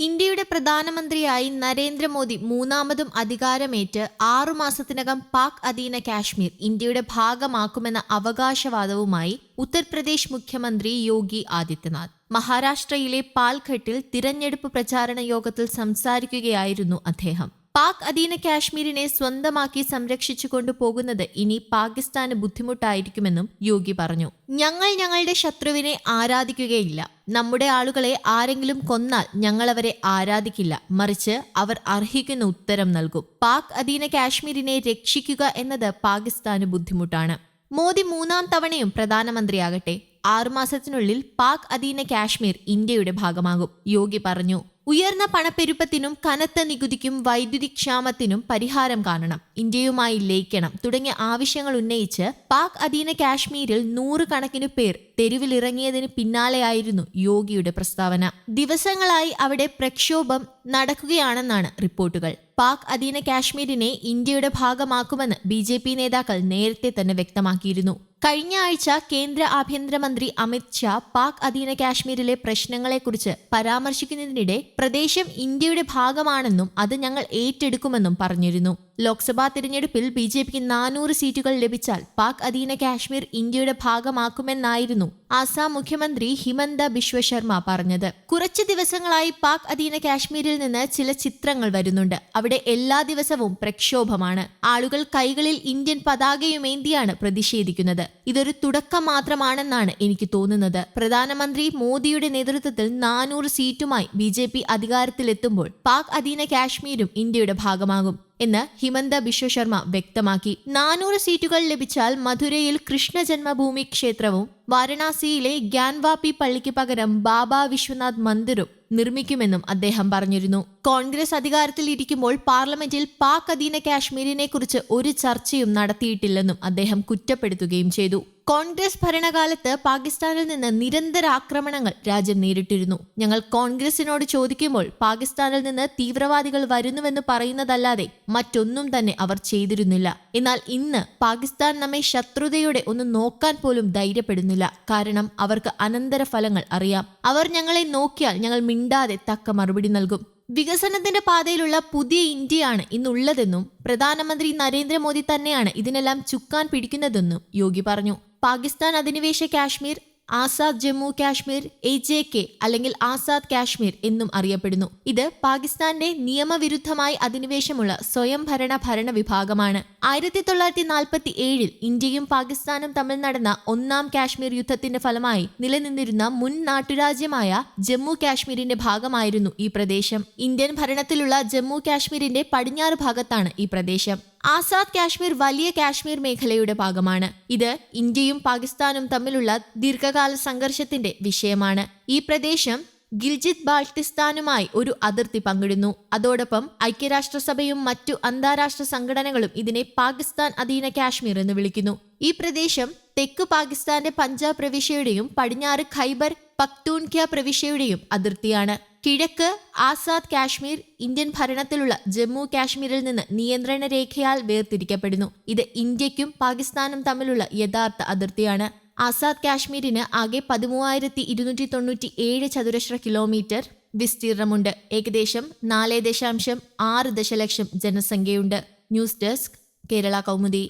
ഇന്ത്യയുടെ പ്രധാനമന്ത്രിയായി നരേന്ദ്രമോദി മൂന്നാമതും അധികാരമേറ്റ് ആറുമാസത്തിനകം പാക് അധീന കാശ്മീർ ഇന്ത്യയുടെ ഭാഗമാക്കുമെന്ന അവകാശവാദവുമായി ഉത്തർപ്രദേശ് മുഖ്യമന്ത്രി യോഗി ആദിത്യനാഥ്. മഹാരാഷ്ട്രയിലെ പാൽഘട്ടിൽ തിരഞ്ഞെടുപ്പ് പ്രചാരണ യോഗത്തിൽ സംസാരിക്കുകയായിരുന്നു അദ്ദേഹം. പാക് അധീന കാശ്മീരിനെ സ്വന്തമാക്കി സംരക്ഷിച്ചു കൊണ്ടുപോകുന്നത് ഇനി പാകിസ്ഥാന് ബുദ്ധിമുട്ടായിരിക്കുമെന്നും യോഗി പറഞ്ഞു. ഞങ്ങൾ ഞങ്ങളുടെ ശത്രുവിനെ ആരാധിക്കുകയില്ല. നമ്മുടെ ആളുകളെ ആരെങ്കിലും കൊന്നാൽ ഞങ്ങൾ അവരെ ആരാധിക്കില്ല. മറിച്ച് അവർ അർഹിക്കുന്ന ഉത്തരം നൽകും. പാക് അധീന കാശ്മീരിനെ രക്ഷിക്കുക എന്നത് പാകിസ്ഥാന് ബുദ്ധിമുട്ടാണ്. മോദി മൂന്നാം തവണയും പ്രധാനമന്ത്രിയാകട്ടെ. ആറുമാസത്തിനുള്ളിൽ പാക് അധീന കാശ്മീർ ഇന്ത്യയുടെ ഭാഗമാകും. യോഗി പറഞ്ഞു ഉയർന്ന പണപ്പെരുപ്പത്തിനും കനത്ത നികുതിക്കും വൈദ്യുതി ക്ഷാമത്തിനും പരിഹാരം കാണണം. ഇന്ത്യയുമായി ലയിക്കണം തുടങ്ങിയ ആവശ്യങ്ങൾ ഉന്നയിച്ച് പാക് അധീന കാശ്മീരിൽ നൂറുകണക്കിന് പേർ തെരുവിലിറങ്ങിയതിന് പിന്നാലെയായിരുന്നു യോഗിയുടെ പ്രസ്താവന. ദിവസങ്ങളായി അവിടെ പ്രക്ഷോഭം നടക്കുകയാണെന്നാണ് റിപ്പോർട്ടുകൾ. പാക് അധീന കാശ്മീരിനെ ഇന്ത്യയുടെ ഭാഗമാക്കുമെന്ന് ബി ജെ പി നേതാക്കൾ നേരത്തെ തന്നെ വ്യക്തമാക്കിയിരുന്നു. കഴിഞ്ഞ ആഴ്ച കേന്ദ്ര ആഭ്യന്തരമന്ത്രി അമിത് ഷാ പാക് അധീന കാശ്മീരിലെ പ്രശ്നങ്ങളെക്കുറിച്ച് പരാമർശിക്കുന്നതിനിടെ പ്രദേശം ഇന്ത്യയുടെ ഭാഗമാണെന്നും അത് ഞങ്ങൾ ഏറ്റെടുക്കുമെന്നും പറഞ്ഞിരുന്നു. ലോക്സഭാ തിരഞ്ഞെടുപ്പിൽ ബി ജെ പിക്ക് നാനൂറ് സീറ്റുകൾ ലഭിച്ചാൽ പാക് അധീന കാശ്മീർ ഇന്ത്യയുടെ ഭാഗമാക്കുമെന്നായിരുന്നു ആസാം മുഖ്യമന്ത്രി ഹിമന്ത ബിശ്വ ശർമ്മ പറഞ്ഞത്. കുറച്ച് ദിവസങ്ങളായി പാക് അധീന കാശ്മീരിൽ നിന്ന് ചില ചിത്രങ്ങൾ വരുന്നുണ്ട്. അവിടെ എല്ലാ ദിവസവും പ്രക്ഷോഭമാണ്. ആളുകൾ കൈകളിൽ ഇന്ത്യൻ പതാകയുമേന്തിയാണ് പ്രതിഷേധിക്കുന്നത്. ഇതൊരു തുടക്കം മാത്രമാണെന്നാണ് എനിക്ക് തോന്നുന്നത്. പ്രധാനമന്ത്രി മോദിയുടെ നേതൃത്വത്തിൽ നാനൂറ് സീറ്റുമായി ബി ജെ പി അധികാരത്തിലെത്തുമ്പോൾ പാക് അധീന കാശ്മീരും ഇന്ത്യയുടെ ഭാഗമാകും. എന്ന് ഹിമന്ത ബിശ്വശർമ്മ വ്യക്തമാക്കി. നാനൂറ് സീറ്റുകൾ ലഭിച്ചാൽ മധുരയിൽ കൃഷ്ണ ജന്മഭൂമി ക്ഷേത്രവും വാരണാസിയിലെ ഗ്യാൻവാപി പള്ളിക്ക് പകരം ബാബ വിശ്വനാഥ് മന്ദിറും നിർമ്മിക്കുമെന്നും അദ്ദേഹം പറഞ്ഞിരുന്നു. കോൺഗ്രസ് അധികാരത്തിൽ ഇരിക്കുമ്പോൾ പാർലമെന്റിൽ പാക് അധീന കാശ്മീരിനെ കുറിച്ച് ഒരു ചർച്ചയും നടത്തിയിട്ടില്ലെന്നും അദ്ദേഹം കുറ്റപ്പെടുത്തുകയും ചെയ്തു. കോൺഗ്രസ് ഭരണകാലത്ത് പാകിസ്ഥാനിൽ നിന്ന് നിരന്തര ആക്രമണങ്ങൾ രാജ്യം നേരിട്ടിരുന്നു. ഞങ്ങൾ കോൺഗ്രസിനോട് ചോദിക്കുമ്പോൾ പാകിസ്ഥാനിൽ നിന്ന് തീവ്രവാദികൾ വരുന്നുവെന്ന് പറയുന്നതല്ലാതെ മറ്റൊന്നും തന്നെ അവർ ചെയ്തിരുന്നില്ല. എന്നാൽ ഇന്ന് പാകിസ്ഥാൻ നമ്മെ ശത്രുതയോടെ ഒന്ന് നോക്കാൻ പോലും ധൈര്യപ്പെടുന്നില്ല. കാരണം അവർക്ക് അനന്തര ഫലങ്ങൾ അറിയാം. അവർ ഞങ്ങളെ നോക്കിയാൽ ഞങ്ങൾ മിണ്ടാതെ തക്ക മറുപടി നൽകും. വികസനത്തിന്റെ പാതയിലുള്ള പുതിയ ഇന്ത്യയാണ് ഇന്നുള്ളതെന്നും പ്രധാനമന്ത്രി നരേന്ദ്രമോദി തന്നെയാണ് ഇതിനെല്ലാം ചുക്കാൻ പിടിക്കുന്നതെന്നും യോഗി പറഞ്ഞു. പാകിസ്ഥാൻ അധിനിവേശ Kashmir Azad Jammu Kashmir A J K അല്ലെങ്കിൽ ആസാദ് കാശ്മീർ എന്നും അറിയപ്പെടുന്നു. ഇത് പാകിസ്ഥാന്റെ നിയമവിരുദ്ധമായി അധിനിവേശമുള്ള സ്വയംഭരണ ഭരണ വിഭാഗമാണ് ആയിരത്തി തൊള്ളായിരത്തി നാൽപ്പത്തി ഏഴിൽ ഇന്ത്യയും പാകിസ്ഥാനും തമ്മിൽ നടന്ന ഒന്നാം കാശ്മീർ യുദ്ധത്തിന്റെ ഫലമായി നിലനിന്നിരുന്ന മുൻ നാട്ടുരാജ്യമായ ജമ്മു കാശ്മീരിന്റെ ഭാഗമായിരുന്നു ഈ പ്രദേശം. ഇന്ത്യൻ ഭരണത്തിലുള്ള ജമ്മു കാശ്മീരിന്റെ പടിഞ്ഞാറ് ഭാഗത്താണ് ഈ പ്രദേശം. ആസാദ് കാശ്മീർ വലിയ കാശ്മീർ മേഖലയുടെ ഭാഗമാണ്. ഇത് ഇന്ത്യയും പാകിസ്ഥാനും തമ്മിലുള്ള ദീർഘകാല സംഘർഷത്തിന്റെ വിഷയമാണ്. ഈ പ്രദേശം ഗിൽജിത് ബാൾട്ടിസ്ഥാനുമായി ഒരു അതിർത്തി പങ്കിടുന്നു. അതോടൊപ്പം ഐക്യരാഷ്ട്രസഭയും മറ്റു അന്താരാഷ്ട്ര സംഘടനകളും ഇതിനെ പാകിസ്ഥാൻ അധീന കാശ്മീർ എന്ന് വിളിക്കുന്നു. ഈ പ്രദേശം തെക്ക് പാകിസ്ഥാന്റെ പഞ്ചാബ് പ്രവിശ്യയുടെയും പടിഞ്ഞാറ് ഖൈബർ പക്തൂൺഖ്യ പ്രവിശ്യയുടെയും അതിർത്തിയാണ്. കിഴക്ക് ആസാദ് കാശ്മീർ ഇന്ത്യൻ ഭരണത്തിലുള്ള ജമ്മു കാശ്മീരിൽ നിന്ന് നിയന്ത്രണ രേഖയാൽ വേർതിരിക്കപ്പെടുന്നു. ഇത് ഇന്ത്യക്കും പാകിസ്ഥാനും തമ്മിലുള്ള യഥാർത്ഥ അതിർത്തിയാണ്. ആസാദ് കാശ്മീരിന് ആകെ പതിമൂവായിരത്തി ഇരുന്നൂറ്റി തൊണ്ണൂറ്റി ഏഴ് ചതുരശ്ര കിലോമീറ്റർ വിസ്തീർണമുണ്ട്. ഏകദേശം നാല് ദശാംശം ആറ് ദശലക്ഷം ജനസംഖ്യയുണ്ട്. News desk Kerala Kaumudi.